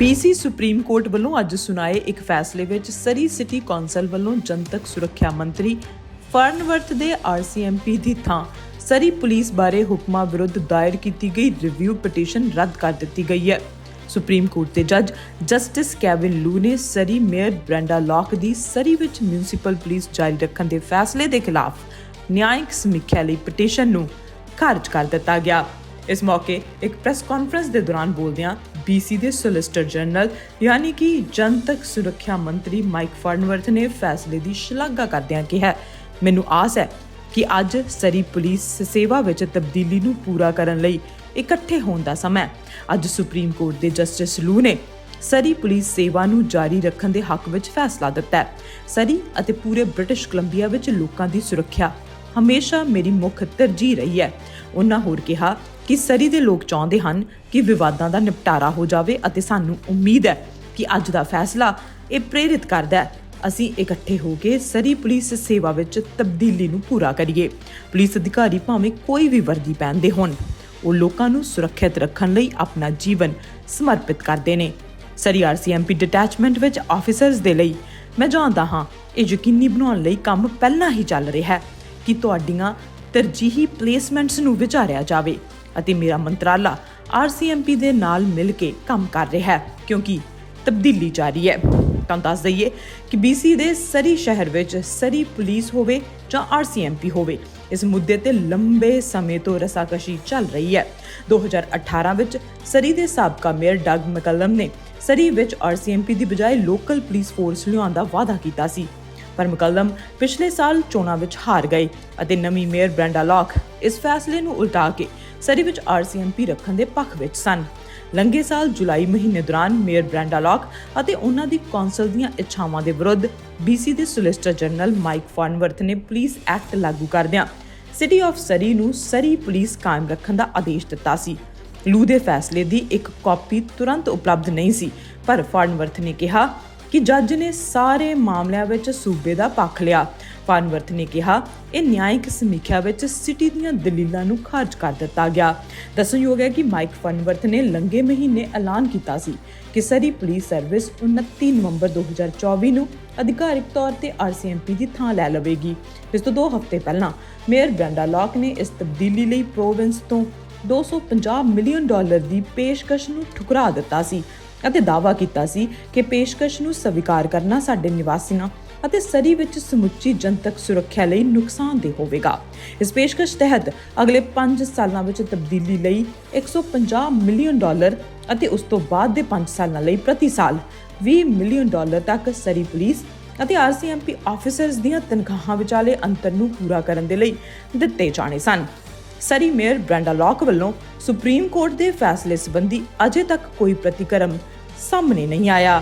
BC supreme court ਵੱਲੋਂ ਅੱਜ ਸੁਣਾਏ ਇੱਕ ਫੈਸਲੇ ਵਿੱਚ ਸਰੀ ਸਿਟੀ ਕੌਂਸਲ ਵੱਲੋਂ ਜਨਤਕ ਸੁਰੱਖਿਆ ਮੰਤਰੀ ਫਰਨਵਰਥ ਦੇ RCMP ਦੀ ਥਾਂ ਸਰੀ ਪੁਲਿਸ ਬਾਰੇ ਹੁਕਮਾਂ ਵਿਰੁੱਧ ਦਾਇਰ ਕੀਤੀ ਗਈ ਰਿਵਿਊ ਪਟੀਸ਼ਨ ਰੱਦ ਕਰ ਦਿੱਤੀ ਗਈ ਹੈ। ਸੁਪਰੀਮ ਕੋਰਟ ਦੇ ਜੱਜ ਜਸਟਿਸ ਕੈਵਿਨ ਲੂ ਨੇ ਸਰੀ ਮੇਅਰ ਬ੍ਰੈਂਡਾ ਲੌਕ ਦੀ ਸਰੀ ਵਿੱਚ ਮਿਊਨਿਸਪਲ ਪੁਲਿਸ ਜਾਰੀ ਰੱਖਣ ਦੇ ਫੈਸਲੇ ਦੇ ਖਿਲਾਫ ਨਿਆਇਕ ਸਮੀਖਿਆ ਲਈ ਪਟੀਸ਼ਨ ਨੂੰ ਖਾਰਜ ਕਰ ਦਿੱਤਾ ਗਿਆ। ਇਸ ਮੌਕੇ ਇੱਕ ਪ੍ਰੈਸ ਕਾਨਫਰੰਸ ਦੇ ਦੌਰਾਨ ਬੋਲਦਿਆਂ BC ਦੇ ਸੋਲਿਸਿਟਰ ਜਨਰਲ, ਯਾਨੀ ਕਿ ਜਨਤਕ ਸੁਰੱਖਿਆ ਮੰਤਰੀ ਮਾਈਕ ਫਰਨਵਰਥ ਨੇ ਫੈਸਲੇ ਦੀ ਸ਼ਲਾਘਾ ਕਰਦਿਆਂ ਕਿਹਾ। ਮੈਨੂੰ ਆਸ ਹੈ ਕਿ ਅੱਜ ਸਰੀ ਪੁਲਿਸ ਸੇਵਾ ਵਿੱਚ ਤਬਦੀਲੀ ਨੂੰ ਪੂਰਾ ਕਰਨ ਲਈ ਇਕੱਠੇ ਹੋਣ ਦਾ ਸਮਾਂ ਅੱਜ ਸੁਪਰੀਮ ਕੋਰਟ ਦੇ ਜਸਟਿਸ ਲੂ ਨੇ ਸਰੀ ਪੁਲਿਸ ਸੇਵਾ ਨੂੰ ਜਾਰੀ ਰੱਖਣ ਦੇ ਹੱਕ ਵਿੱਚ ਫੈਸਲਾ ਦਿੱਤਾ ਹੈ। ਸਰੀ ਅਤੇ ਪੂਰੇ ਬ੍ਰਿਟਿਸ਼ ਕੋਲੰਬੀਆ ਵਿੱਚ ਲੋਕਾਂ ਦੀ ਸੁਰੱਖਿਆ ਹਮੇਸ਼ਾ ਮੇਰੀ ਮੁੱਖ ਤਰਜੀਹ ਰਹੀ ਹੈ। ਉਹਨਾਂ ਹੋਰ ਕਿਹਾ ਕਿ ਸਰੀ ਦੇ ਲੋਕ ਚਾਹੁੰਦੇ ਹਨ ਕਿ ਵਿਵਾਦਾਂ ਦਾ ਨਿਪਟਾਰਾ ਹੋ ਜਾਵੇ ਅਤੇ ਸਾਨੂੰ ਉਮੀਦ ਹੈ ਕਿ ਅੱਜ ਦਾ ਫੈਸਲਾ ਇਹ ਪ੍ਰੇਰਿਤ ਕਰਦਾ ਹੈ। ਅਸੀਂ ਇਕੱਠੇ ਹੋ ਕੇ ਸਰੀ ਪੁਲਿਸ ਸੇਵਾ ਵਿੱਚ ਤਬਦੀਲੀ ਨੂੰ ਪੂਰਾ ਕਰੀਏ। ਪੁਲਿਸ ਅਧਿਕਾਰੀ ਭਾਵੇਂ ਕੋਈ ਵੀ ਵਰਦੀ ਪਹਿਨਦੇ ਹੋਣ, ਉਹ ਲੋਕਾਂ ਨੂੰ ਸੁਰੱਖਿਅਤ ਰੱਖਣ ਲਈ ਆਪਣਾ ਜੀਵਨ ਸਮਰਪਿਤ ਕਰਦੇ ਨੇ। ਸਰੀ ਆਰਸੀਐਮਪੀ ਡਿਟੈਚਮੈਂਟ ਵਿੱਚ ਆਫੀਸਰਸ ਦੇ ਲਈ ਮੈਂ ਜਾਣਦਾ ਹਾਂ, ਇਹ ਯਕੀਨੀ ਬਣਾਉਣ ਲਈ ਕੰਮ ਪਹਿਲਾਂ ਹੀ ਚੱਲ ਰਿਹਾ ਹੈ ਕਿ ਤੁਹਾਡੀਆਂ ਤਰਜੀਹੀ ਪਲੇਸਮੈਂਟਸ ਨੂੰ ਵਿਚਾਰਿਆ ਜਾਵੇ। ਅਤੇ ਮੇਰਾ ਮੰਤਰਾਲਾ ਆਰਸੀਐਮਪੀ ਦੇ ਨਾਲ ਮਿਲ ਕੇ ਕੰਮ ਕਰ ਰਿਹਾ ਹੈ, ਕਿਉਂਕਿ ਤਬਦੀਲੀ ਜਾਰੀ ਹੈ। ਤਾਂ ਦੱਸ ਦਈਏ ਕਿ BC ਦੇ ਸਰੀ ਸ਼ਹਿਰ ਵਿੱਚ ਸਰੀ ਪੁਲਿਸ ਹੋਵੇ ਜਾਂ ਆਰਸੀਐਮਪੀ ਹੋਵੇ, ਇਸ ਮੁੱਦੇ ਤੇ ਲੰਬੇ ਸਮੇਂ ਤੋਂ ਰਸਾਕਸ਼ੀ ਚੱਲ ਰਹੀ ਹੈ। 2018 ਵਿੱਚ ਸਰੀ ਦੇ ਸਾਬਕਾ ਮੇਅਰ ਡਗ ਮੈਕਲਮ ਨੇ ਸਰੀ ਵਿੱਚ ਆਰਸੀਐਮਪੀ ਦੀ ਬਜਾਏ ਲੋਕਲ ਪੁਲਿਸ ਫੋਰਸ ਲਿਆਉਣ ਦਾ ਵਾਅਦਾ ਕੀਤਾ ਸੀ। ਪਰ ਮੁਕੱਦਮ ਪਿਛਲੇ ਸਾਲ ਚੋਣਾਂ ਵਿੱਚ ਹਾਰ ਗਏ ਅਤੇ ਨਵੀਂ ਮੇਅਰ ਬ੍ਰੈਂਡਾ ਲੌਕ ਇਸ ਫੈਸਲੇ ਨੂੰ ਉਲਟਾ ਕੇ ਸਰੀ ਵਿੱਚ ਆਰਸੀਐਮਪੀ ਰੱਖਣ ਦੇ ਪੱਖ ਵਿੱਚ ਸਨ। ਲੰਘੇ ਸਾਲ ਜੁਲਾਈ ਮਹੀਨੇ ਦੌਰਾਨ ਮੇਅਰ ਬ੍ਰੈਂਡਾ ਲੌਕ ਅਤੇ ਉਹਨਾਂ ਦੀ ਕੌਂਸਲ ਦੀਆਂ ਇੱਛਾਵਾਂ ਦੇ ਵਿਰੁੱਧ BC ਦੇ ਸੋਲਿਸਿਟਰ ਜਨਰਲ ਮਾਈਕ ਫਾਰਨਵਰਥ ਨੇ ਪੁਲਿਸ ਐਕਟ ਲਾਗੂ ਕਰਦਿਆਂ ਸਿਟੀ ਆਫ ਸਰੀ ਨੂੰ ਸਰੀ ਪੁਲਿਸ ਕਾਇਮ ਰੱਖਣ ਦਾ ਆਦੇਸ਼ ਦਿੱਤਾ ਸੀ। ਲੂ ਦੇ ਫੈਸਲੇ ਦੀ ਇੱਕ ਕਾਪੀ ਤੁਰੰਤ ਉਪਲਬਧ ਨਹੀਂ ਸੀ, ਪਰ ਫਾਰਨਵਰਥ ਨੇ ਕਿਹਾ ਕਿ ਜੱਜ ਨੇ ਸਾਰੇ ਮਾਮਲਿਆਂ ਵਿੱਚ ਸੂਬੇ ਦਾ ਪੱਖ ਲਿਆ। ਫਾਰਨਵਰਥ ਨੇ ਕਿਹਾ, ਇਹ ਨਿਆਇਕ ਸਮੀਖਿਆ ਵਿੱਚ ਸਿਟੀ ਦੀਆਂ ਦਲੀਲਾਂ ਨੂੰ ਖਾਰਜ ਕਰ ਦਿੱਤਾ ਗਿਆ। ਦੱਸਣਯੋਗ ਹੈ ਕਿ ਮਾਈਕ ਫਾਰਨਵਰਥ ਨੇ ਲੰਗੇ ਮਹੀਨੇ ਐਲਾਨ ਕੀਤਾ ਸੀ ਕਿ ਸਰੀ ਪੁਲਿਸ ਸਰਵਿਸ 29 ਨਵੰਬਰ 2024 ਨੂੰ ਅਧਿਕਾਰਿਕ ਤੌਰ ਤੇ ਆਰਸੀਐਮਪੀ ਦੀ ਥਾਂ ਲੈ ਲਵੇਗੀ। ਇਸ ਤੋਂ 2 ਹਫ਼ਤੇ ਪਹਿਲਾਂ ਮੇਅਰ ਬ੍ਰੈਂਡਾ ਲੌਕ ਨੇ ਇਸ ਤਬਦੀਲੀ ਲਈ ਪ੍ਰੋਵਿੰਸ ਤੋਂ 250 ਮਿਲੀਅਨ ਡਾਲਰ ਦੀ ਪੇਸ਼ਕਸ਼ ਨੂੰ ਠੁਕਰਾ ਦਿੱਤਾ ਸੀ। ਅਤੇ ਦਾਅਵਾ ਕੀਤਾ ਸੀ ਕਿ ਪੇਸ਼ਕਸ਼ ਨੂੰ ਸਵੀਕਾਰ ਕਰਨਾ ਸਾਡੇ ਨਿਵਾਸੀਆਂ ਅਤੇ ਸਰੀ ਵਿੱਚ ਸਮੁੱਚੀ ਜਨਤਕ ਸੁਰੱਖਿਆ ਲਈ ਨੁਕਸਾਨਦੇਹ ਹੋਵੇਗਾ। ਇਸ ਪੇਸ਼ਕਸ਼ ਤਹਿਤ ਅਗਲੇ 5 ਸਾਲਾਂ ਵਿੱਚ ਤਬਦੀਲੀ ਲਈ 150 ਮਿਲੀਅਨ ਡਾਲਰ ਅਤੇ ਉਸ ਤੋਂ ਬਾਅਦ ਦੇ 5 ਸਾਲਾਂ ਲਈ ਪ੍ਰਤੀ ਸਾਲ 20 ਮਿਲੀਅਨ ਡਾਲਰ ਤੱਕ ਸਰੀ ਪੁਲਿਸ ਅਤੇ ਆਰਸੀਐਮਪੀ ਆਫੀਸਰਸ ਦੀਆਂ ਤਨਖਾਹਾਂ ਵਿਚਾਲੇ ਅੰਤਰ ਨੂੰ ਪੂਰਾ ਕਰਨ ਦੇ ਲਈ ਦਿੱਤੇ ਜਾਣੇ ਸਨ। ਸਰੀ ਮੇਅਰ ਬ੍ਰੈਂਡਾ ਲੌਕ ਵੱਲੋਂ ਸੁਪਰੀਮ ਕੋਰਟ ਦੇ ਫੈਸਲੇ ਸੰਬੰਧੀ ਅਜੇ ਤੱਕ ਕੋਈ ਪ੍ਰਤੀਕਰਮ ਸਾਹਮਣੇ ਨਹੀਂ ਆਇਆ।